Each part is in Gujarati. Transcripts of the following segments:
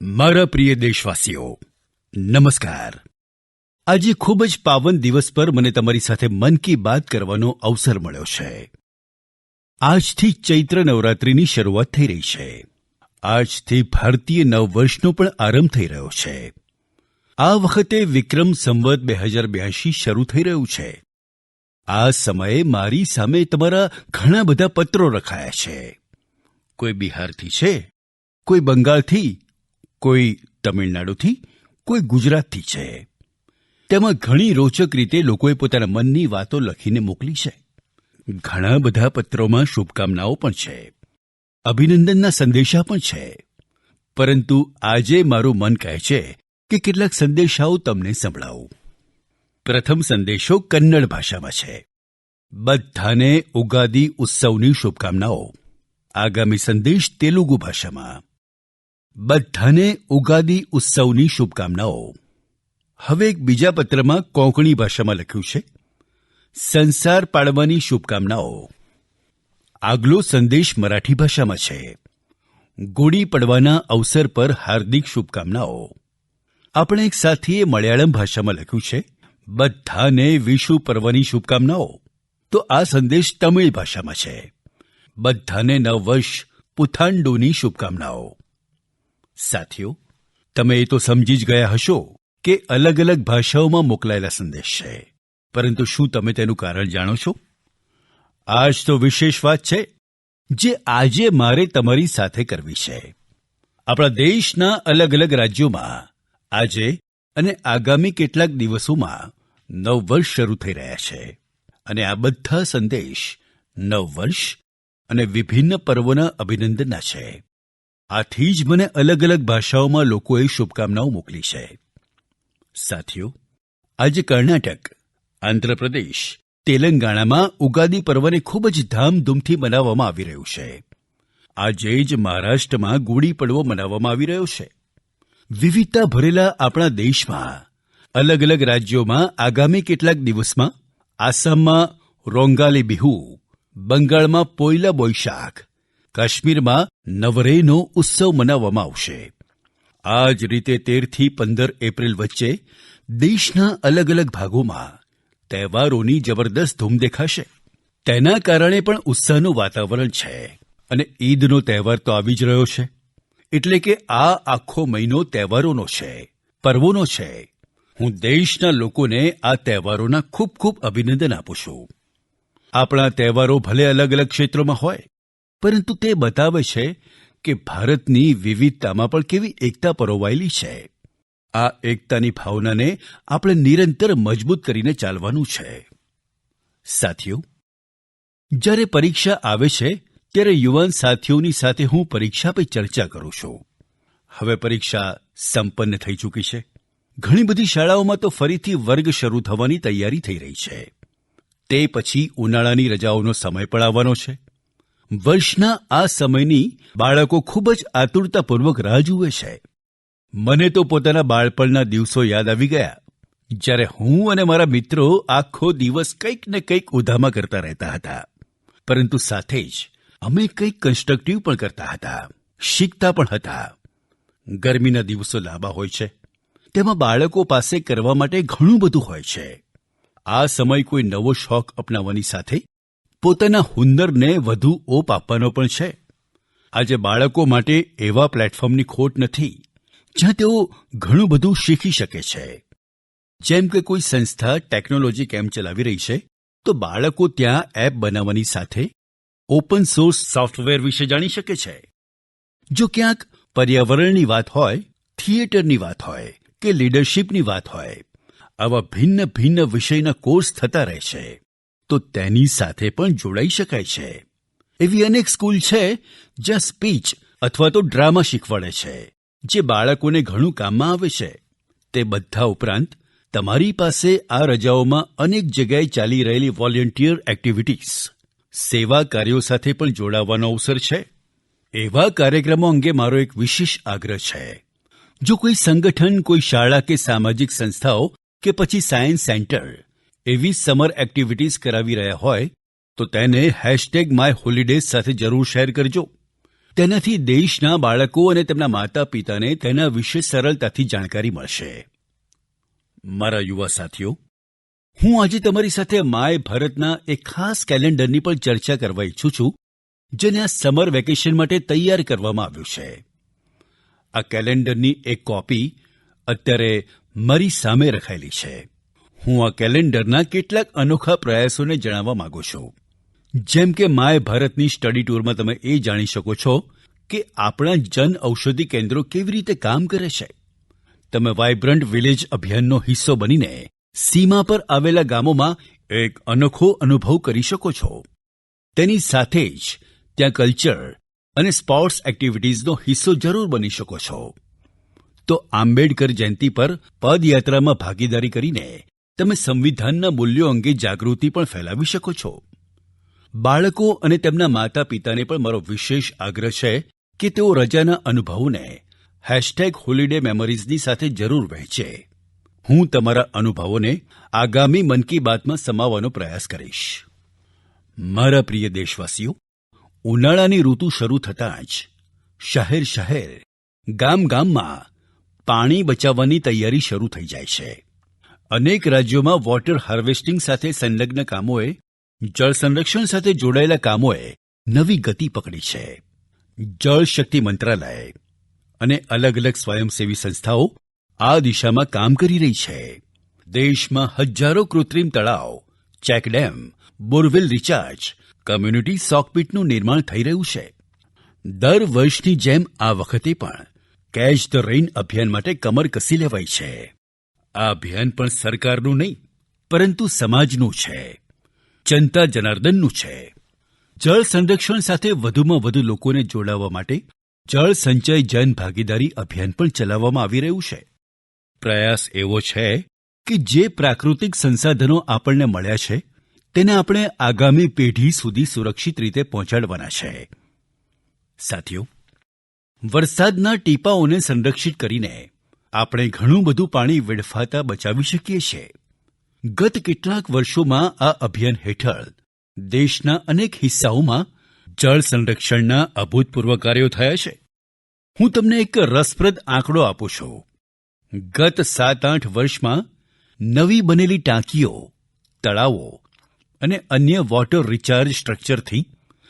મારા પ્રિય દેશવાસીઓ, નમસ્કાર. આજે ખૂબ જ પાવન દિવસ પર મને તમારી સાથે મન કી બાત કરવાનો અવસર મળ્યો છે. આજથી ચૈત્ર નવરાત્રિની શરૂઆત થઈ રહી છે. આજથી ભારતીય નવવર્ષનો પણ આરંભ થઈ રહ્યો છે. આ વખતે વિક્રમ સંવત 2082 શરૂ થઈ રહ્યું છે. આ સમયે મારી સામે તમારા ઘણા બધા પત્રો રખાયા છે. કોઈ બિહારથી છે, કોઈ બંગાળથી કોઈ તમિળનાડુથી કોઈ ગુજરાતથી છે. તેમાં ઘણી રોચક રીતે લોકોએ પોતાના મનની વાતો લખીને મોકલી છે. ઘણા બધા પત્રોમાં શુભકામનાઓ પણ છે. અભિનંદનના સંદેશા પણ છે. પરંતુ આજે મારું મન કહે છે કે કેટલાક સંદેશાઓ તમને સંભળાવું. પ્રથમ સંદેશો કન્નડ ભાષામાં છે. બધાને ઉગાદી ઉત્સવની શુભકામનાઓ. આગામી સંદેશ તેલુગુ ભાષામાં. બધાને ઉગાદી ઉત્સવની શુભકામનાઓ. હવે એક બીજા પત્રમાં કોંકણી ભાષામાં લખ્યું છે. સંસાર પાડવાની શુભકામનાઓ. આગલો સંદેશ મરાઠી ભાષામાં છે. ગુડી પડવાના અવસર પર હાર્દિક શુભકામનાઓ. આપણે એક સાથીએ મલયાળમ ભાષામાં લખ્યું છે. બધાને વિષુ પર્વની શુભકામનાઓ. તો આ સંદેશ તમિળ ભાષામાં છે. બધાને નવ વર્ષ પુથાંડુની શુભકામનાઓ. સાથીઓ, તમે એ તો સમજી જ ગયા હશો કે અલગ અલગ ભાષાઓમાં મોકલાયેલા સંદેશ છે. પરંતુ શું તમે તેનું કારણ જાણો છો? આજ તો વિશેષ વાત છે જે આજે મારે તમારી સાથે કરવી છે. આપણા દેશના અલગ અલગ રાજ્યોમાં આજે અને આગામી કેટલાક દિવસોમાં નવ વર્ષ શરૂ થઈ રહ્યા છે. અને આ બધા સંદેશ નવ વર્ષ અને વિભિન્ન પર્વોના અભિનંદનના છે. આથી જ મને અલગ અલગ ભાષાઓમાં લોકોએ શુભકામનાઓ મોકલી છે. સાથીઓ, આજે કર્ણાટક, આંધ્રપ્રદેશ, તેલંગાણામાં ઉગાદી પર્વને ખૂબ જ ધામધૂમથી મનાવવામાં આવી રહ્યું છે. આજે જ મહારાષ્ટ્રમાં ગુડી પડવો મનાવવામાં આવી રહ્યો છે. વિવિધતા ભરેલા આપણા દેશમાં અલગ અલગ રાજ્યોમાં આગામી કેટલાક દિવસમાં આસામમાં રોંગાલી બિહુ બંગાળમાં પોઈલા બોઈશાખ કાશ્મીરમાં નવરેનો ઉત્સવ મનાવવામાં આવશે. આ જ રીતે તેરથી પંદર એપ્રિલ વચ્ચે દેશના અલગ અલગ ભાગોમાં તહેવારોની જબરદસ્ત ધૂમ દેખાશે. તેના કારણે પણ ઉત્સાહનું વાતાવરણ છે અને ઈદનો તહેવાર તો આવી જ રહ્યો છે. એટલે કે આ આખો મહિનો તહેવારોનો છે, પર્વોનો છે. હું દેશના લોકોને આ તહેવારોના ખૂબ ખૂબ અભિનંદન આપું છું. આપણા તહેવારો ભલે અલગ અલગ ક્ષેત્રોમાં હોય પરંતુ તે બતાવે છે કે ભારતની વિવિધતામાં પણ કેવી એકતા પરોવાયેલી છે. આ એકતાની ભાવનાને આપણે નિરંતર મજબૂત કરીને ચાલવાનું છે. સાથીઓ, જ્યારે પરીક્ષા આવે છે, ત્યારે યુવાન સાથીઓની સાથે હું પરીક્ષા પર ચર્ચા કરું છું. હવે પરીક્ષા સંપન્ન થઈ ચૂકી છે. ઘણી બધી શાળાઓમાં તો ફરીથી વર્ગ શરૂ થવાની તૈયારી થઈ રહી છે. તે પછી ઉનાળાની રજાઓનો સમય પણ આવવાનો છે. વર્ષના આ સમયની બાળકો ખૂબ જ આતુરતાપૂર્વક રાહ જુએ છે. મને તો પોતાના બાળપણના દિવસો યાદ આવી ગયા, જ્યારે હું અને મારા મિત્રો આખો દિવસ કંઈક ને કંઈક ઉધામા કરતા રહેતા હતા. પરંતુ સાથે જ અમે કંઈક કન્સ્ટ્રક્ટિવ પણ કરતા હતા, શીખતા પણ હતા. ગરમીના દિવસો લાંબા હોય છે, તેમાં બાળકો પાસે કરવા માટે ઘણું બધું હોય છે. આ સમય કોઈ નવો શોખ અપનાવવાની સાથે પોતાના હુન્નરને વધુ ઓપ આપવાનો પણ છે. આજે બાળકો માટે એવા પ્લેટફોર્મની ખોટ નથી, જ્યાં તેઓ ઘણું બધું શીખી શકે છે. જેમ કે કોઈ સંસ્થા ટેકનોલોજી કેમ્પ ચલાવી રહી છે, તો બાળકો ત્યાં એપ બનાવવાની સાથે ઓપન સોર્સ સોફ્ટવેર વિશે જાણી શકે છે. જો ક્યાંક પર્યાવરણની વાત હોય, થિયેટરની વાત હોય કે લીડરશિપની વાત હોય, આવા ભિન્ન ભિન્ન વિષયના કોર્સ થતા રહે છે. તો તેની સાથે પણ જોડાઈ શકાય છે. એવી અનેક સ્કૂલ છે, જ્યાં સ્પીચ અથવા તો ડ્રામા શીખવાડે છે, જે બાળકોને ઘણું કામમાં આવે છે. તે બધા ઉપરાંત, તમારી પાસે આ રજાઓમાં અનેક જગ્યાએ ચાલી રહેલી વોલેન્ટિયર એક્ટિવિટીઝ. સેવા કાર્યો સાથે પણ જોડાવાનો અવસર છે. એવા કાર્યક્રમો અંગે મારો એક વિશેષ આગ્રહ છે. જો કોઈ સંગઠન, કોઈ શાળા કે સામાજિક સંસ્થાઓ કે પછી સાયન્સ સેન્ટર એવી સમર એક્ટિવિટીઝ કરાવી રહ્યા હોય, તો તેને હેશટેગ માય હોલિડેઝ સાથે જરૂર શેર કરજો. તેનાથી દેશના બાળકો અને તેમના માતા પિતાને તેના વિશે સરળતાથી જાણકારી મળશે. મારા યુવા સાથીઓ, હું આજે તમારી સાથે માય ભારતના એક ખાસ કેલેન્ડરની પણ ચર્ચા કરવા ઈચ્છું છું, જેને આ સમર વેકેશન માટે તૈયાર કરવામાં આવ્યું છે. આ કેલેન્ડરની એક કોપી અત્યારે મારી સામે રખાયેલી છે. હું આ કેલેન્ડરના કેટલાક અનોખા પ્રયાસોને જણાવવા માંગુ છું. જેમ કે માય ભારતની સ્ટડી ટૂરમાં તમે એ જાણી શકો છો કે આપણા જન ઔષધિ કેન્દ્રો કેવી રીતે કામ કરે છે. તમે વાઇબ્રન્ટ વિલેજ અભિયાનનો હિસ્સો બનીને સીમા પર આવેલા ગામોમાં એક અનોખો અનુભવ કરી શકો છો. તેની સાથે જ ત્યાં કલ્ચર અને સ્પોર્ટ્સ એક્ટિવિટીઝનો હિસ્સો જરૂર બની શકો છો. તો આંબેડકર જયંતિ પર પદયાત્રામાં ભાગીદારી કરીને તમે સંવિધાનના મૂલ્યો અંગે જાગૃતિ પણ ફેલાવી શકો છો. બાળકો અને તેમના માતા પિતાને પણ મારો વિશેષ આગ્રહ છે કે તેઓ રજાના અનુભવોને હેશટેગ હોલિડે મેમરીઝની સાથે જરૂર વહેંચે. હું તમારા અનુભવોને આગામી મન કી બાતમાં સમાવવાનો પ્રયાસ કરીશ. મારા પ્રિય દેશવાસીઓ, ઉનાળાની ઋતુ શરૂ થતાં જ શહેર શહેર ગામ ગામમાં પાણી બચાવવાની તૈયારી શરૂ થઈ જાય છે. અનેક રાજ્યોમાં વોટર હાર્વેસ્ટિંગ સાથે સંલગ્ન કામોએ, જળ સંરક્ષણ સાથે જોડાયેલા કામોએ નવી ગતિ પકડી છે. જળ શક્તિ મંત્રાલય અને અલગ અલગ સ્વયંસેવી સંસ્થાઓ આ દિશામાં કામ કરી રહી છે. દેશમાં હજારો કૃત્રિમ તળાવ check dam borewell recharge community સોકપીટનું નિર્માણ થઈ રહ્યું છે. દર વર્ષની જેમ આ વખતે પણ કેચ ધ રેઇન અભિયાન માટે કમર કસી લેવાઈ છે. આ અભિયાન પણ સરકારનું નહીં, પરંતુ સમાજનું છે. જનતા જનાર્દનનું છે. જળ સંરક્ષણ સાથે વધુમાં વધુ લોકોને જોડાવા માટે જળ સંચય જન ભાગીદારી અભિયાન પણ ચલાવવામાં આવી રહ્યું છે. પ્રયાસ એવો છે કે જે પ્રાકૃતિક સંસાધનો આપણને મળ્યા છે, તેને આપણે આગામી પેઢી સુધી સુરક્ષિત રીતે પહોંચાડવાના છે. સાથીઓ, વરસાદના ટીપાઓને સંરક્ષિત કરીને આપણે ઘણું બધું પાણી વેડફાતા બચાવી શકીએ છીએ. ગત કેટલાક વર્ષોમાં આ અભિયાન હેઠળ દેશના અનેક હિસ્સાઓમાં જળ સંરક્ષણના અભૂતપૂર્વ કાર્યો થયા છે. હું તમને એક રસપ્રદ આંકડો આપું છું. ગત સાત આઠ વર્ષમાં નવી બનેલી ટાંકીઓ, તળાવો અને અન્ય વોટર રિચાર્જ સ્ટ્રક્ચરથી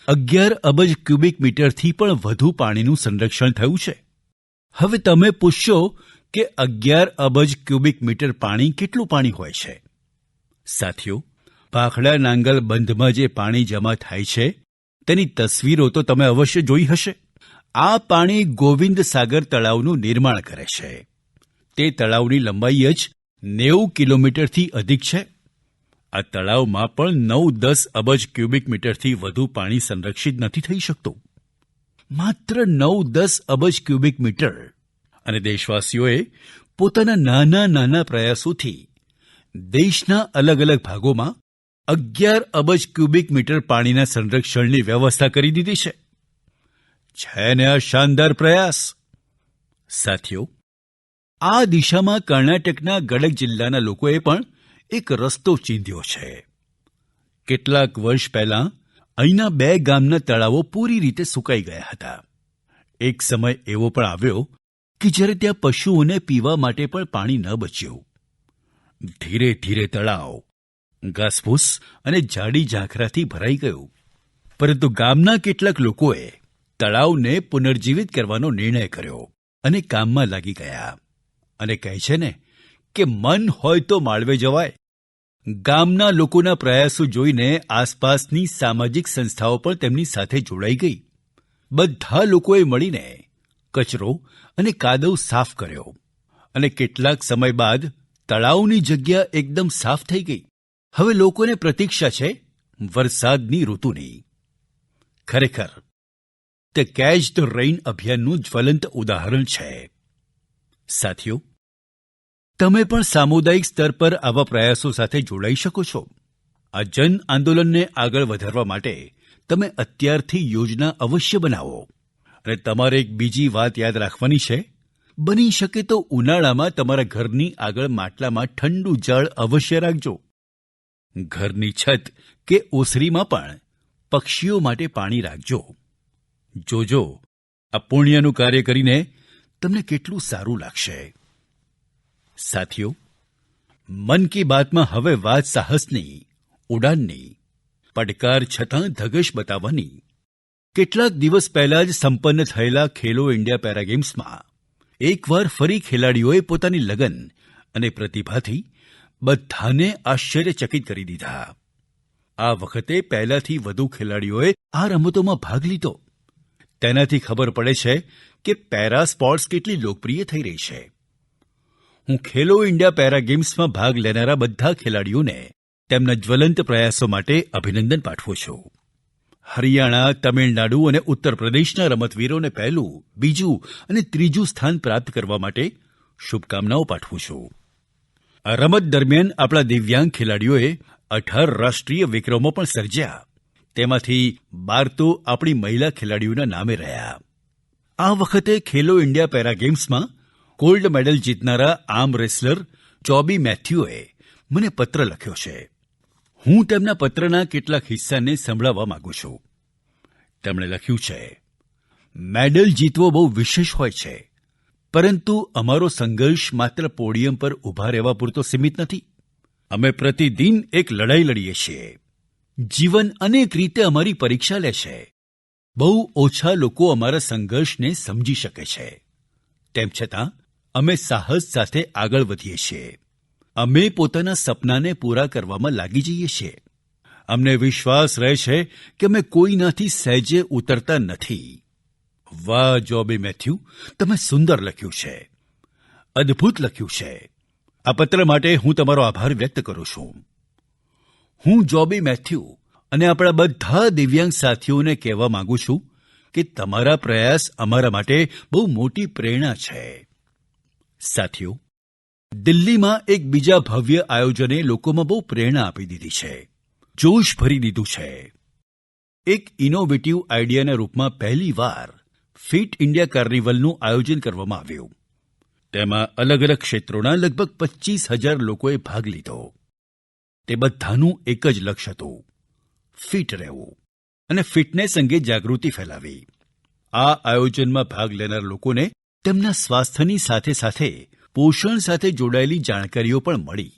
અગિયાર અબજ ક્યુબિક મીટરથી પણ વધુ પાણીનું સંરક્ષણ થયું છે. હવે તમે પૂછશો કે અગિયાર અબજ ક્યુબિક મીટર પાણી કેટલું પાણી હોય છે? સાથીઓ ભાખડા નાંગલ બંધમાં જે પાણી જમા થાય છે, તેની તસવીરો તો તમે અવશ્ય જોઈ હશે. આ પાણી ગોવિંદ સાગર તળાવનું નિર્માણ કરે છે. તે તળાવની લંબાઈ જ નેવું કિલોમીટરથી અધિક છે. આ તળાવમાં પણ નવ દસ અબજ ક્યુબિક મીટરથી વધુ પાણી સંરક્ષિત નથી થઈ શકતું. માત્ર નવ દસ અબજ ક્યુબિક મીટર અને દેશવાસીઓએ પોતાના નાના નાના પ્રયાસોથી દેશના અલગ અલગ ભાગોમાં અગિયાર અબજ ક્યુબિક મીટર પાણીના સંરક્ષણની વ્યવસ્થા કરી દીધી છે. છે ને આ શાનદાર પ્રયાસ. સાથીઓ, આ દિશામાં કર્ણાટકના ગડક જિલ્લાના લોકોએ પણ એક રસ્તો ચીંધ્યો છે. કેટલાક વર્ષ પહેલાં અહીંના બે ગામના તળાવો પૂરી રીતે સુકાઈ ગયા હતા. એક સમય એવો પણ આવ્યો કે જ્યારે ત્યાં પશુઓને પીવા માટે પણ પાણી ન બચ્યું. ધીરે ધીરે તળાવ, ઘાસફૂસ અને જાડી ઝાંખરાથી ભરાઈ ગયું. પરંતુ ગામના કેટલાક લોકોએ તળાવને પુનર્જીવિત કરવાનો નિર્ણય કર્યો અને કામમાં લાગી ગયા અને કહે છે ને કે મન હોય તો માળવે જવાય. ગામના લોકોના પ્રયાસો જોઈને આસપાસની સામાજિક સંસ્થાઓ પણ તેમની સાથે જોડાઈ ગઈ. બધા લોકોએ મળીને કચરો અને કાદવ સાફ કર્યો અને કેટલાક સમય બાદ તળાવની જગ્યા એકદમ સાફ થઈ ગઈ. હવે લોકોને પ્રતીક્ષા છે વરસાદની ઋતુની. ખરેખર, તે કેચ ધ રેઇન અભિયાનનું જ્વલંત ઉદાહરણ છે. સાથીઓ, તમે પણ સામુદાયિક સ્તર પર આવા પ્રયાસો સાથે જોડાઈ શકો છો. આ જન આંદોલનને આગળ વધારવા માટે તમે અત્યારથી યોજના અવશ્ય બનાવો. અને તમારે એક બીજી વાત યાદ રાખવાની છે? બની શકે તો ઉનાળામાં તમારા ઘરની આગળ માટલામાં ઠંડુ જળ અવશ્ય રાખજો. ઘરની છત કે ઓસરીમાં પણ પક્ષીઓ માટે પાણી રાખજો. જોજો, આ પુણ્યનું કાર્ય કરીને તમને કેટલું સારું લાગશે. સાથીઓ, મન કી બાતમાં હવે વાત સાહસની, ઉડાનની, પડકાર છતાં ધગશ બતાવવાની. કેટલાક દિવસ પહેલા જ સંપન્ન થયેલા ખેલો ઇન્ડિયા પેરા ગેમ્સમાં એકવાર ફરી ખેલાડીઓએ પોતાની લગન અને પ્રતિભાથી બધાને આશ્ચર્યચકિત કરી દીધા. આ વખતે પહેલાથી વધુ ખેલાડીઓએ આ રમતોમાં ભાગ લીધો. તેનાથી ખબર પડે છે કે પેરા સ્પોર્ટ્સ કેટલી લોકપ્રિય થઈ રહી છે. હું ખેલો ઇન્ડિયા પેરા ગેમ્સમાં ભાગ લેનારા બધા ખેલાડીઓને તેમના જ્વલંત પ્રયાસો માટે અભિનંદન પાઠવું છું. હરિયાણા તમિળનાડુ અને ઉત્તર પ્રદેશના રમતવીરોને પહેલું, બીજું અને ત્રીજું સ્થાન પ્રાપ્ત કરવા માટે શુભકામનાઓ પાઠવું છું. આ રમત દરમિયાન આપણા દિવ્યાંગ ખેલાડીઓએ અઢાર રાષ્ટ્રીય વિક્રમો પણ સર્જ્યા. તેમાંથી બાર તો આપણી મહિલા ખેલાડીઓના નામે રહ્યા. આ વખતે ખેલો ઇન્ડિયા પેરા ગેમ્સમાં ગોલ્ડ મેડલ જીતનારા આર્મ રેસલર ચોબી મેથ્યુએ મને પત્ર લખ્યો છે. હું તેમના પત્રના કેટલાક હિસ્સાને સંભળાવવા માંગુ છું. તેમણે લખ્યું છે, મેડલ જીતવો બહુ વિશેષ હોય છે, પરંતુ અમારો સંઘર્ષ માત્ર પોડિયમ પર ઊભા રહેવા પૂરતો સીમિત નથી. અમે પ્રતિદિન એક લડાઈ લડીએ છીએ. જીવન અનેક રીતે અમારી પરીક્ષા લે છે. બહુ ઓછા લોકો અમારા સંઘર્ષને સમજી શકે છે. તેમ છતાં, અમે સાહસ સાથે આગળ વધીએ છીએ. અમે પોતાના સપનાને પૂરા કરવામાં લાગી જઈએ છીએ. અમને વિશ્વાસ રહે છે કે અમે કોઈનાથી સહેજે ઉતરતા નથી. વાહ, જોબી મેથ્યુ, તમે સુંદર લખ્યું છે. અદ્ભુત લખ્યું છે. આ પત્ર માટે હું તમારો આભાર વ્યક્ત કરું છું. હું જોબી મેથ્યુ અને આપણા બધા દિવ્યાંગ સાથીઓને કહેવા માંગુ છું કે તમારા પ્રયાસ અમારા માટે બહુ મોટી પ્રેરણા છે. સાથીઓ દિલ્હીમાં એક બીજા ભવ્ય આયોજને લોકોમાં બહુ પ્રેરણા આપી દીધી છે. જોશ ભરી દીધું છે. એક ઇનોવેટિવ આઈડિયાના રૂપમાં પહેલીવાર ફિટ ઇન્ડિયા કાર્નિવલનું આયોજન કરવામાં આવ્યું. તેમાં અલગ અલગ ક્ષેત્રોના લગભગ પચીસ હજાર લોકોએ ભાગ લીધો. તે બધાનું એક જ લક્ષ્ય હતું. ફિટ રહેવું. અને ફિટનેસ અંગે જાગૃતિ ફેલાવી. આ આયોજનમાં ભાગ લેનાર લોકોને તેમના સ્વાસ્થ્યની સાથે સાથે પોષણ સાથે જોડાયેલી જાણકારીઓ પણ મળી.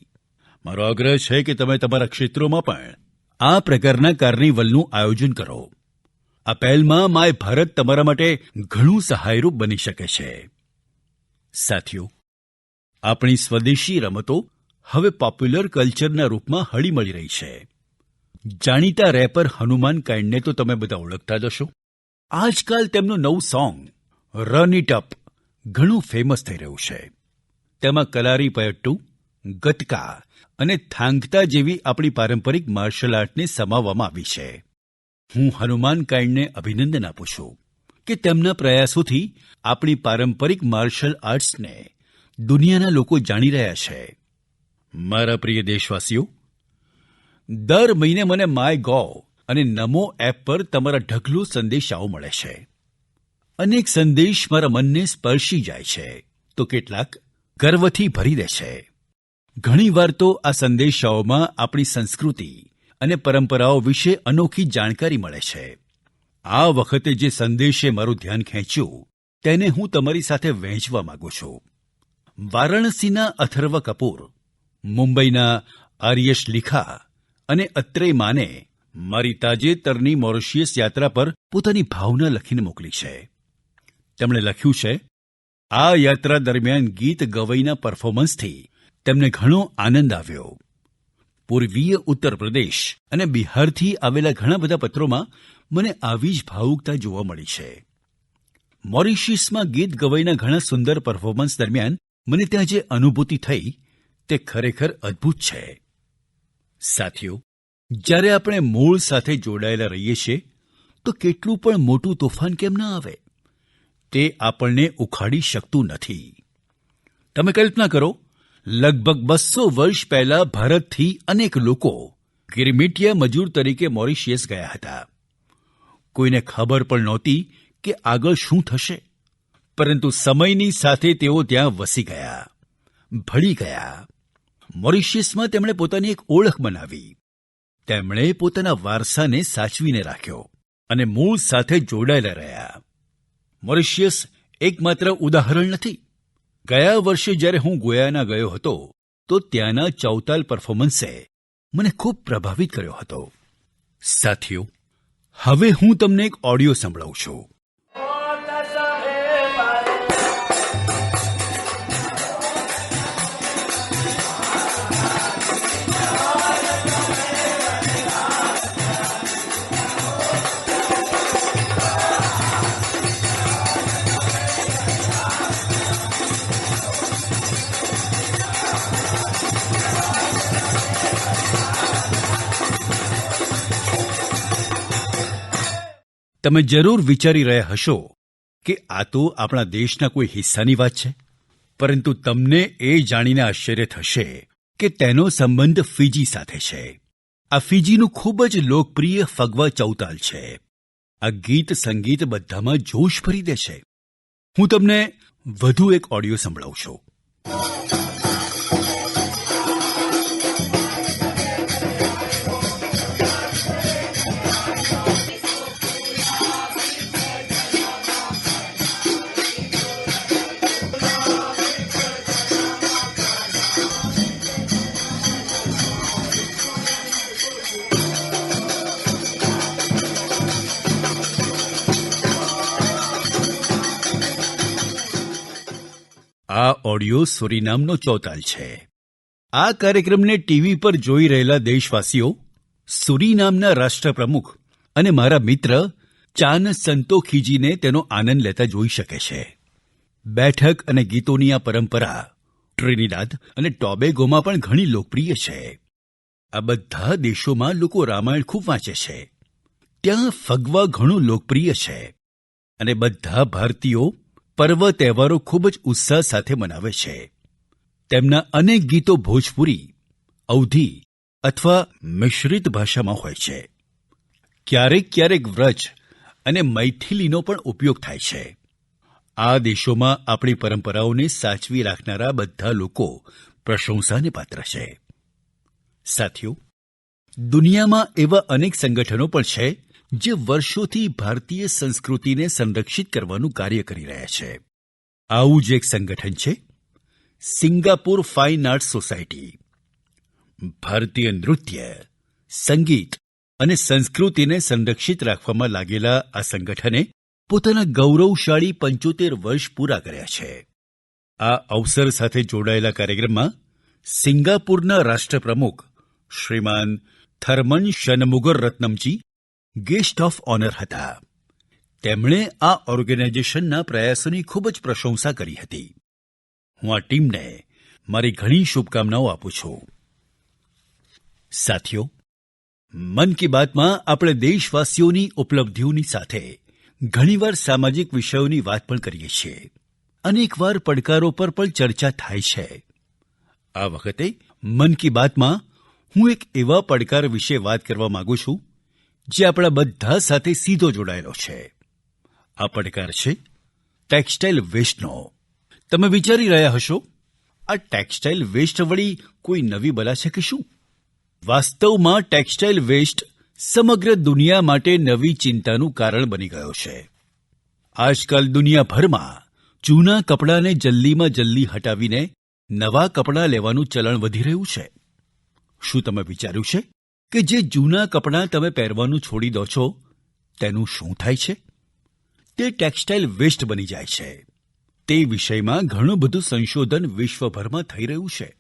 મારો આગ્રહ છે કે તમે તમારા ક્ષેત્રોમાં પણ આ પ્રકારના કાર્નિવલનું આયોજન કરો. આ પહેલમાં માય ભારત તમારા માટે ઘણું સહાયરૂપ બની શકે છે. સાથીઓ, આપણી સ્વદેશી રમતો હવે પોપ્યુલર કલ્ચરના રૂપમાં હળીમળી રહી છે. જાણીતા રેપર હનુમાન કાઇન્ડને તો તમે બધા ઓળખતા જ હશો. આજકાલ તેમનું નવું સોંગ, રન ઇટ અપ, ઘણું ફેમસ થઈ રહ્યું છે. તેમાં કલારી પયટ્ટુ ગતકા અને થાંગતા જેવી આપણી પારંપરિક માર્શલ આર્ટને સમાવવામાં આવી છે. હું હનુમાન કાઇન્ડને અભિનંદન આપું છું કે તેમના પ્રયાસોથી આપણી પારંપરિક માર્શલ આર્ટ્સને દુનિયાના લોકો જાણી રહ્યા છે. મારા પ્રિય દેશવાસીઓ, દર મહિને મને માય ગોવ અને નમો એપ પર તમારા ઢગલો સંદેશાઓ મળે છે. અનેક સંદેશ મારા મનને સ્પર્શી જાય છે. તો કેટલાક ગર્વથી ભરી દે છે. ઘણીવાર તો આ સંદેશાઓમાં આપણી સંસ્કૃતિ અને પરંપરાઓ વિશે અનોખી જાણકારી મળે છે. આ વખતે જે સંદેશે મારું ધ્યાન ખેંચ્યું, તેને હું તમારી સાથે વહેંચવા માંગુ છું. વારાણસીના અથર્વ કપૂર, મુંબઈના આર્યશ લિખા અને અત્રેય માને મારી તાજેતરની મોરિશિયસ યાત્રા પર પોતાની ભાવના લખીને મોકલી છે. તેમણે લખ્યું છે આ યાત્રા દરમિયાન ગીત ગવઈના પરફોર્મન્સથી તેમને ઘણો આનંદ આવ્યો. પૂર્વીય ઉત્તર પ્રદેશ અને બિહારથી આવેલા ઘણા બધા પત્રોમાં મને આવી જ ભાવુકતા જોવા મળી છે. મોરિશિયસમાં ગીત ગવઈના ઘણા સુંદર પરફોર્મન્સ દરમિયાન મને ત્યાં જે અનુભૂતિ થઈ તે ખરેખર અદ્ભુત છે. સાથીઓ, જ્યારે આપણે મૂળ સાથે જોડાયેલા રહીએ છીએ, તો કેટલું પણ મોટું તોફાન કેમ ન આવે? તે આપણને ઉખાડી શકતું નથી. તમે કલ્પના કરો, લગભગ બસો વર્ષ પહેલા ભારતથી અનેક લોકો ગિરમિટિયા મજૂર તરીકે મોરિશિયસ ગયા હતા. કોઈને ખબર પણ નહોતી કે આગળ શું થશે. પરંતુ સમયની સાથે તેઓ ત્યાં વસી ગયા, ભળી ગયા. મોરિશિયસમાં તેમણે પોતાની એક ઓળખ બનાવી. તેમણે પોતાના વારસાને સાચવીને રાખ્યો અને મૂળ સાથે જોડાયેલા રહ્યા. મોરિશિયસ એકમાત્ર ઉદાહરણ નથી. ગયા વર્ષે જ્યારે હું ગોયાના ગયો હતો, તો ત્યાંના ચૌતાલ પરફોર્મન્સે મને ખૂબ પ્રભાવિત કર્યો હતો. સાથીઓ, હવે હું તમને એક ઓડિયો સંભળાવું છું. તમે જરૂર વિચારી રહ્યા હશો કે આ તો આપણા દેશના કોઈ હિસ્સાની વાત છે? પરંતુ તમને એ જાણીને આશ્ચર્ય થશે કે તેનો સંબંધ ફિજી સાથે છે. આ ફિજીનું ખૂબ જ લોકપ્રિય ફગવા ચૌતાલ છે. આ ગીત સંગીત બધામાં જોશ ભરી દે છે. હું તમને વધુ એક ઓડિયો સંભળાવું છું. આ ઓડિયો સુરીનામનો ચૌતાલ છે. આ કાર્યક્રમને ટીવી પર જોઈ રહેલા દેશવાસીઓ, સુરીનામના રાષ્ટ્રપ્રમુખ અને મારા મિત્ર ચાન સંતોખીજીને તેનો આનંદ લેતા જોઈ શકે છે. બેઠક અને ગીતોની આ પરંપરા ટ્રિનિડાદ અને ટોબેગોમાં પણ ઘણી લોકપ્રિય છે. આ બધા દેશોમાં લોકો રામાયણ ખૂબ વાંચે છે. ત્યાં ફગવા ઘણું લોકપ્રિય છે. અને બધા ભારતીયો પર્વ તહેવારો ખૂબ જ ઉત્સાહ સાથે મનાવે છે. તેમના અનેક ગીતો ભોજપુરી, અવધી અથવા મિશ્રિત ભાષામાં હોય છે. ક્યારેક ક્યારેક વ્રજ અને મૈથિલીનો પણ ઉપયોગ થાય છે. આ દેશોમાં આપણી પરંપરાઓને સાચવી રાખનારા બધા લોકો પ્રશંસાને પાત્ર છે. સાથીઓ, દુનિયામાં એવા અનેક સંગઠનો પણ છે જે વર્ષોથી ભારતીય સંસ્કૃતિને સંરક્ષિત કરવાનું કાર્ય કરી રહ્યા છે. આવું જ એક સંગઠન છે, સિંગાપુર ફાઇન આર્ટ્સ સોસાયટી. ભારતીય નૃત્ય, સંગીત અને સંસ્કૃતિને સંરક્ષિત રાખવામાં લાગેલા આ સંગઠને પોતાના ગૌરવશાળી પંચોતેર વર્ષ પૂરા કર્યા છે. આ અવસર સાથે જોડાયેલા કાર્યક્રમમાં સિંગાપુરના રાષ્ટ્રપ્રમુખ Shriman Tharman Shanmugaratnam guest of honour હતા. તેમણે આ ઓર્ગેનાઇઝેશનના પ્રયાસોની ખૂબ જ પ્રશંસા કરી હતી. હું આ ટીમને મારી ઘણી શુભકામનાઓ આપું છું. સાથીઓ, મન કી બાતમાં આપણે દેશવાસીઓની ઉપલબ્ધિઓની સાથે ઘણીવાર સામાજિક વિષયોની વાત પણ કરીએ છીએ. અનેકવાર પડકારો પર પણ ચર્ચા થાય છે. આ વખતે મન કી બાતમાં હું એક એવા પડકાર વિશે વાત કરવા માંગુ છું જે આપણા બધા સાથે સીધો જોડાયેલો છે. આ પડકાર છે ટેક્સટાઇલ વેસ્ટનો. તમે વિચારી રહ્યા હશો, આ ટેક્સટાઇલ વેસ્ટ વળી કોઈ નવી બલા છે કે શું? વાસ્તવમાં ટેક્સટાઇલ વેસ્ટ સમગ્ર દુનિયા માટે નવી ચિંતાનું કારણ બની ગયો છે. આજકાલ દુનિયાભરમાં જૂના કપડાને જલ્દીમાં જલ્દી હટાવીને નવા કપડાં લેવાનું ચલણ વધી રહ્યું છે. શું તમે વિચાર્યું છે? કે જે જૂના કપડાં તમે પહેરવાનું છોડી દો છો, તેનું શું થાય છે? તે ટેક્સટાઇલ વેસ્ટ બની જાય છે. તે વિષયમાં ઘણું બધું સંશોધન વિશ્વભરમાં થઈ રહ્યું છે.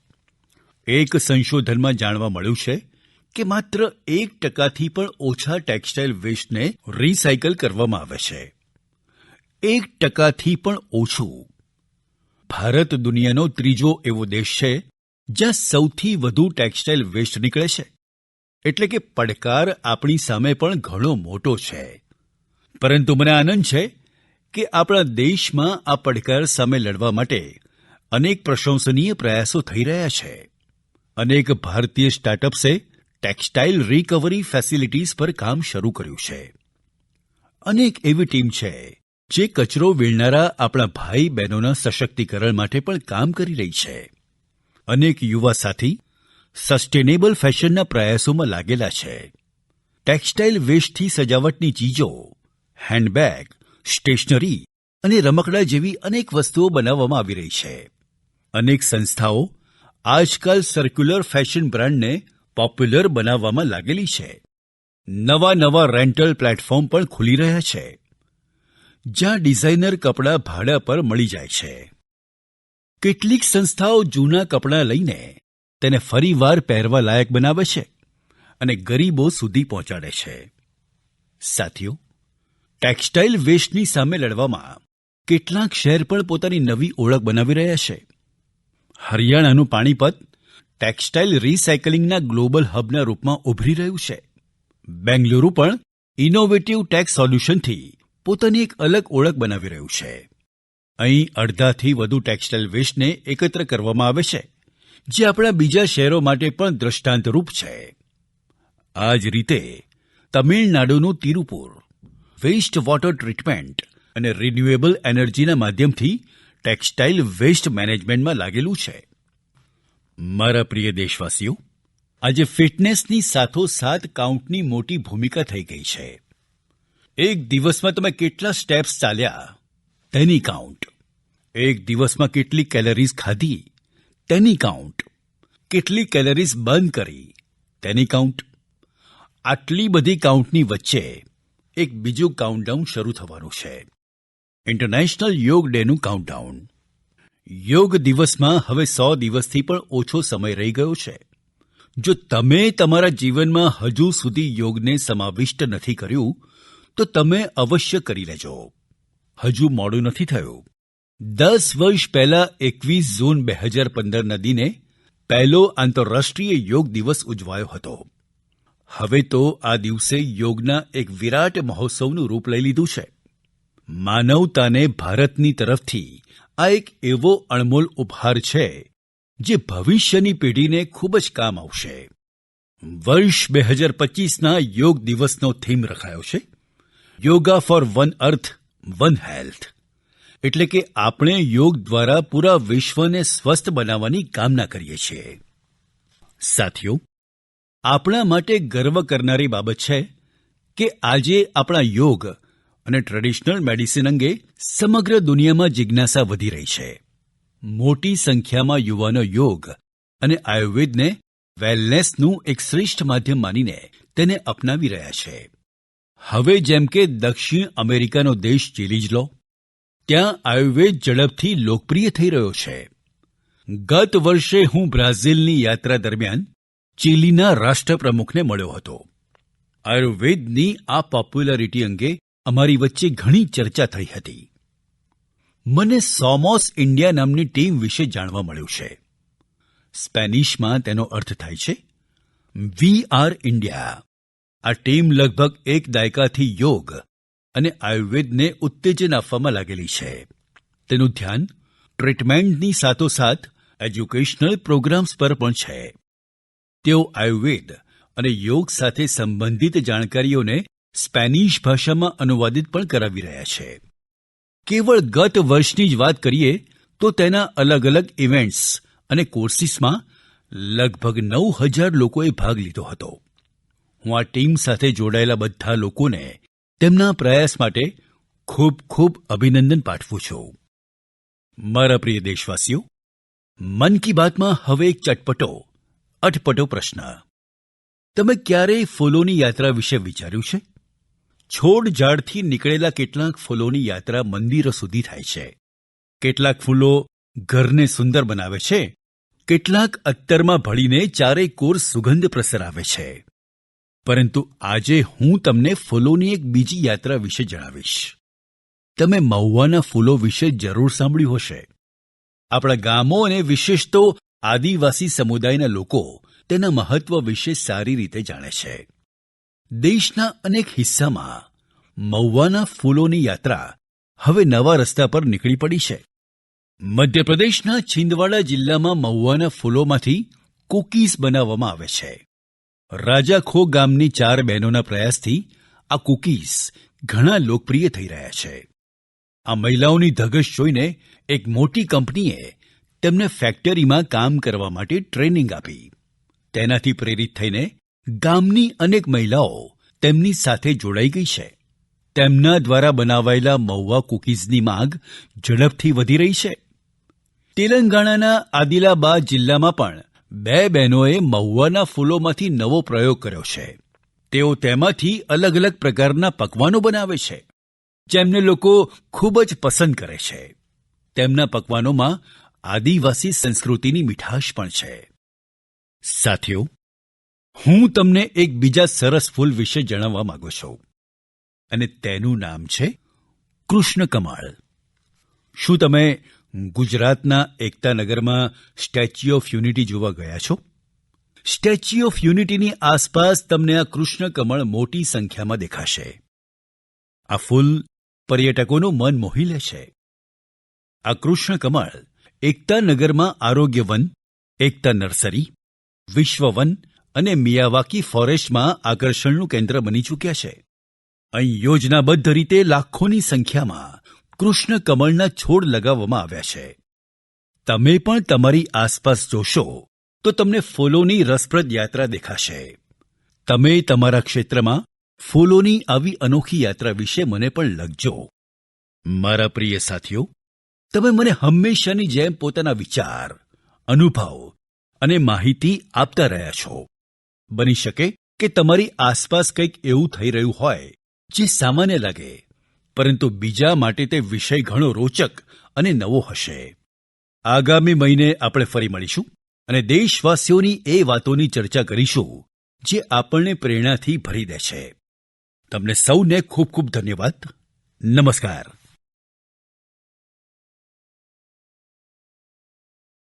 એક સંશોધનમાં જાણવા મળ્યું છે કે માત્ર એક ટકાથી પણ ઓછા ટેક્સટાઇલ વેસ્ટને રિસાયકલ કરવામાં આવે છે. એક ટકાથી પણ ઓછું. ભારત દુનિયાનો ત્રીજો એવો દેશ છે જ્યાં સૌથી વધુ ટેક્સટાઇલ વેસ્ટ નીકળે છે. એટલે કે પડકાર આપણી સામે પણ ઘણો મોટો છે. પરંતુ મને આનંદ છે કે આપણા દેશમાં આ પડકાર સામે લડવા માટે અનેક પ્રશંસનીય પ્રયાસો થઈ રહ્યા છે. અનેક ભારતીય સ્ટાર્ટઅપ્સે ટેક્સટાઇલ રિકવરી ફેસિલિટીઝ પર કામ શરૂ કર્યું છે. અનેક એવી ટીમ છે જે કચરો વીણનારા આપણા ભાઈ બહેનોના સશક્તિકરણ માટે પણ કામ કરી રહી છે. અનેક યુવા સાથી સસ્ટેનેબલ ફેશનના પ્રયાસોમાં લાગેલા છે. ટેક્સટાઇલ વેસ્ટથી સજાવટની ચીજો હેન્ડબેગ સ્ટેશનરી અને રમકડા જેવી અનેક વસ્તુઓ બનાવવામાં આવી રહી છે. અનેક સંસ્થાઓ આજકાલ સર્ક્યુલર ફેશન બ્રાન્ડને પોપ્યુલર બનાવવામાં લાગેલી છે. નવા નવા રેન્ટલ પ્લેટફોર્મ પણ ખુલી રહ્યા છે, જ્યાં ડિઝાઇનર કપડાં ભાડા પર મળી જાય છે. કેટલીક સંસ્થાઓ જૂના કપડાં લઈને તેને ફરીવાર પહેરવા લાયક બનાવે છે અને ગરીબો સુધી પહોંચાડે છે. સાથીઓ, ટેક્સટાઇલ વેસ્ટની સામે લડવામાં કેટલાક શહેર પણ પોતાની નવી ઓળખ બનાવી રહ્યા છે. હરિયાણાનું પાણીપત ટેક્સટાઇલ રિસાયકલિંગના ગ્લોબલ હબના રૂપમાં ઉભરી રહ્યું છે. બેંગલુરુ પણ ઇનોવેટિવ ટેક્સ સોલ્યુશનથી પોતાની એક અલગ ઓળખ બનાવી રહ્યું છે. અહીં અડધાથી વધુ ટેક્સટાઇલ વેસ્ટને એકત્ર કરવામાં આવે છે. જે આપણા બીજા શહેરો માટે પણ દ્રષ્ટાંતરૂપ છે. આ જ રીતે તમિળનાડુનું તિરુપુર વેસ્ટ વોટર ટ્રીટમેન્ટ અને રિન્યુએબલ એનર્જીના માધ્યમથી ટેક્સટાઇલ વેસ્ટ મેનેજમેન્ટમાં લાગેલું છે. મારા પ્રિય દેશવાસીઓ, આજે ફિટનેસની સાથોસાથ કાઉન્ટની મોટી ભૂમિકા થઈ ગઈ છે. એક દિવસમાં તમે કેટલા સ્ટેપ્સ ચાલ્યા? તેની કાઉન્ટ એક દિવસમાં કેટલી કેલરીઝ ખાધી? તેની કાઉન્ટ કેટલી કેલરીઝ બર્ન કરી, તેની કાઉન્ટ આટલી બધી કાઉન્ટની વચ્ચે એક બીજું કાઉન્ટડાઉન શરૂ થવાનું છે. ઇન્ટરનેશનલ યોગ ડેનું કાઉન્ટડાઉન યોગ દિવસમાં હવે સો દિવસથી પણ ઓછો સમય રહી ગયો છે. જો તમે તમારા જીવનમાં હજુ સુધી યોગને સમાવિષ્ટ નથી કર્યું, તો તમે અવશ્ય કરી લેજો. હજુ મોડું નથી થયું. દસ વર્ષ પહેલા એકવીસ જૂન બે હજાર પંદરના દિને પહેલો આંતરરાષ્ટ્રીય યોગ દિવસ ઉજવાયો હતો. હવે તો આ દિવસે યોગના એક વિરાટ મહોત્સવનું રૂપ લઈ લીધું છે. માનવતાને ભારતની તરફથી આ એક એવો અણમોલ ઉપહાર છે જે ભવિષ્યની પેઢીને ખૂબ જ કામ આવશે. વર્ષ 2025ના યોગ દિવસનો થીમ રખાયો છે. Yoga for one earth, one health. એટલે કે આપણે યોગ દ્વારા પૂરા વિશ્વને સ્વસ્થ બનાવવાની કામના કરીએ છીએ. સાથીઓ, આપણા માટે ગર્વ કરનારી બાબત છે કે આજે આપણા યોગ અને ટ્રેડિશનલ મેડિસિન અંગે સમગ્ર દુનિયામાં જિજ્ઞાસા વધી રહી છે. મોટી સંખ્યામાં યુવાનો યોગ અને આયુર્વેદને વેલનેસનું એક શ્રેષ્ઠ માધ્યમ માનીને તેને અપનાવી રહ્યા છે. હવે જેમ કે દક્ષિણ અમેરિકાનો દેશ ચીલી જ લો ત્યાં આયુર્વેદ ઝડપથી લોકપ્રિય થઈ રહ્યો છે. ગત વર્ષે હું બ્રાઝિલની યાત્રા દરમિયાન ચીલીના રાષ્ટ્રપ્રમુખને મળ્યો હતો. આયુર્વેદની આ પોપ્યુલારિટી અંગે અમારી વચ્ચે ઘણી ચર્ચા થઈ હતી. મને સોમોસ ઇન્ડિયા નામની ટીમ વિશે જાણવા મળ્યું છે. સ્પેનિશમાં તેનો અર્થ થાય છે વી આર ઇન્ડિયા આ ટીમ લગભગ એક દાયકાથી યોગ અને આયુર્વેદને ઉત્તેજન આપવામાં લાગેલી છે. તેનું ધ્યાન ટ્રીટમેન્ટની સાથોસાથ એજ્યુકેશનલ પ્રોગ્રામ્સ પર પણ છે. તેઓ આયુર્વેદ અને યોગ સાથે સંબંધિત જાણકારીઓને સ્પેનિશ ભાષામાં અનુવાદિત પણ કરાવી રહ્યા છે. કેવળ ગત વર્ષની જ વાત કરીએ તો તેના અલગ અલગ ઇવેન્ટ્સ અને કોર્સિસમાં લગભગ નવ હજાર લોકોએ ભાગ લીધો હતો. હું આ ટીમ સાથે જોડાયેલા બધા લોકોને તેમના પ્રયાસ માટે ખૂબ ખૂબ અભિનંદન પાઠવું છું. મારા પ્રિય દેશવાસીઓ, મન કી બાતમાં હવે એક ચટપટો, અટપટો પ્રશ્ન. તમે ક્યારેય ફૂલોની યાત્રા વિશે વિચાર્યું છે? છોડ ઝાડથી નીકળેલા કેટલાક ફૂલોની યાત્રા મંદિરો સુધી થાય છે. કેટલાક ફૂલો ઘરને સુંદર બનાવે છે. કેટલાક અત્તરમાં ભળીને ચારેય કોર સુગંધ પ્રસરાવે છે. પરંતુ આજે હું તમને ફૂલોની એક બીજી યાત્રા વિશે જણાવીશ. તમે મહુવાના ફૂલો વિશે જરૂર સાંભળ્યું હશે. આપણા ગામો અને વિશેષ તો આદિવાસી સમુદાયના લોકો તેના મહત્વ વિશે સારી રીતે જાણે છે. દેશના અનેક હિસ્સામાં મહુવાના ફૂલોની યાત્રા હવે નવા રસ્તા પર નીકળી પડી છે. મધ્યપ્રદેશના છિંદવાડા જિલ્લામાં મહુવાના ફૂલોમાંથી કૂકીઝ બનાવવામાં આવે છે. રાજાખો ગામની ચાર બહેનોના પ્રયાસથી આ કૂકીઝ ઘણા લોકપ્રિય થઈ રહ્યા છે. આ મહિલાઓની ધગશ જોઈને એક મોટી કંપનીએ તેમને ફેક્ટરીમાં કામ કરવા માટે ટ્રેનિંગ આપી. તેનાથી પ્રેરિત થઈને ગામની અનેક મહિલાઓ તેમની સાથે જોડાઈ ગઈ છે. તેમના દ્વારા બનાવાયેલા મહુવા કૂકીઝની માંગ ઝડપથી વધી રહી છે. તેલંગાણાના આદિલાબાદ જિલ્લામાં પણ બે બહેનોએ મહુવાના ફૂલોમાંથી નવો પ્રયોગ કર્યો છે. તેઓ તેમાંથી અલગ અલગ પ્રકારના પકવાનો બનાવે છે, જેમને લોકો ખૂબ જ પસંદ કરે છે. તેમના પકવાનોમાં આદિવાસી સંસ્કૃતિની મીઠાશ પણ છે. સાથીઓ, હું તમને એક બીજા સરસ ફૂલ વિશે જણાવવા માંગુ છું. અને તેનું નામ છે કૃષ્ણ કમાળ શું તમે ગુજરાતના એકતાનગરમાં સ્ટેચ્યુ ઓફ યુનિટી જોવા ગયા છો? સ્ટેચ્યુ ઓફ યુનિટીની આસપાસ તમને આ કૃષ્ણ કમળ મોટી સંખ્યામાં દેખાશે. આ ફૂલ પર્યટકોનું મન મોહી લે છે. આ એકતા એકતાનગરમાં આરોગ્ય વન એકતા નર્સરી, વિશ્વવન અને મિયાવાકી ફોરેસ્ટમાં આકર્ષણનું કેન્દ્ર બની ચૂક્યા છે. અહીં યોજનાબદ્ધ રીતે લાખોની સંખ્યામાં કૃષ્ણકમળના છોડ લગાવવામાં આવ્યા છે. તમે પણ તમારી આસપાસ જોશો, તો તમને ફૂલોની રસપ્રદ યાત્રા દેખાશે. તમે તમારા ક્ષેત્રમાં ફૂલોની આવી અનોખી યાત્રા વિશે મને પણ લખજો. મારા પ્રિય સાથીઓ, તમે મને હંમેશાની જેમ પોતાના વિચાર, અનુભવ અને માહિતી આપતા રહ્યા છો. બની શકે કે તમારી આસપાસ કંઈક એવું થઈ રહ્યું હોય, જે સામાન્ય લાગે. પરંતુ બીજા માટે તે વિષય ઘણો રોચક અને નવો હશે. આગામી મહિને આપણે ફરી મળીશું અને દેશવાસીઓની એ વાતોની ચર્ચા કરીશું જે આપણને પ્રેરણાથી ભરી દે છે. તમને સૌને ખૂબ ખૂબ ધન્યવાદ. નમસ્કાર.